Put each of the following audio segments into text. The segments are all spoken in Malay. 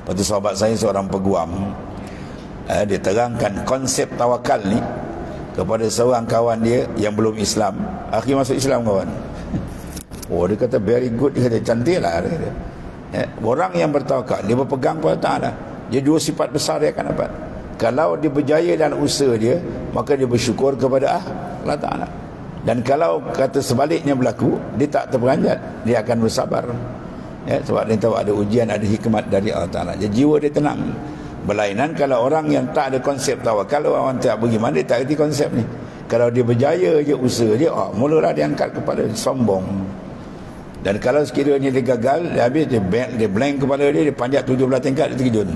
Lepas tu sahabat saya seorang peguam eh, Dia terangkan konsep tawakal ni Kepada seorang kawan dia yang belum Islam. Akhir masuk Islam kawan. Oh dia kata very good Dia kata cantik lah dia. Eh, Orang yang bertawakal Dia berpegang pada Ta'ala. Dia dua sifat besar dia akan dapat. Kalau dia berjaya dalam usaha dia Maka dia bersyukur kepada Allah Ta'ala. Dan kalau kata sebaliknya berlaku Dia tak terperanjat Dia akan bersabar ya, Sebab dia tahu ada ujian Ada hikmat dari Allah Ta'ala. Jadi jiwa dia tenang. Berlainan kalau orang yang tak ada konsep tawakal Kalau orang tak bagaimana Dia tak kerti konsep ni? Kalau dia berjaya je usaha dia oh, Mulalah dia angkat kepala Sombong. Dan kalau sekiranya dia gagal Dia habis dia, blank, dia blank kepala dia Dia panjat 17 tingkat Dia terkejut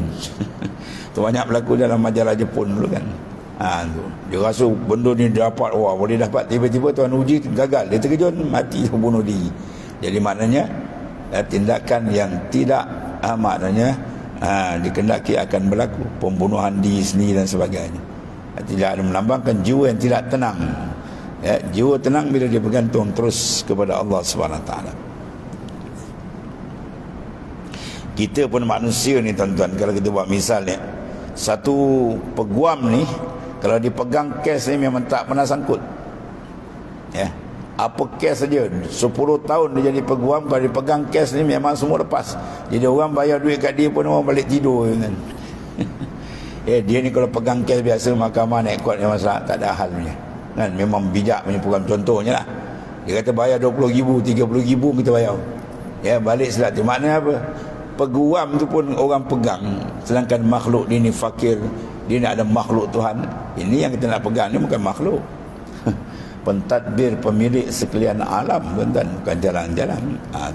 Itu banyak berlaku dalam majalah Jepun dulu kan. Ha, tu. Dia rasa benda ni dapat Wah boleh dapat. Tiba-tiba Tuan uji gagal Dia terkejut Mati bunuh diri. Jadi maknanya eh, Tindakan yang tidak ha, Maknanya ha, Dikendaki akan berlaku Pembunuhan diri sendiri dan sebagainya ha, Tidak ada melambangkan jiwa yang tidak tenang ya, Jiwa tenang bila dia bergantung Terus kepada Allah SWT Kita pun manusia ni tuan-tuan Kalau kita buat misalnya Satu peguam ni kalau dipegang kes ni memang tak pernah sangkut. Ya. Apa kes saja 10 tahun dia jadi peguam kalau dipegang kes ni memang semua lepas. Jadi orang bayar duit kat dia pun orang balik tidur kan. eh dia ni kalau pegang kes biasa mahkamah naik kuat dia masalah tak ada halnya. Kan memang bijak punya program contohnya lah. Dia kata bayar 20 ribu, 30 ribu kita bayar. Ya balik selat tu. Maknanya apa? Peguam tu pun orang pegang. Sedangkan makhluk dia ni fakir, dia nak ada makhluk Tuhan ini yang kita nak pegang ni bukan makhluk pentadbir pemilik sekalian alam tuan bukan jalan-jalan. Ha,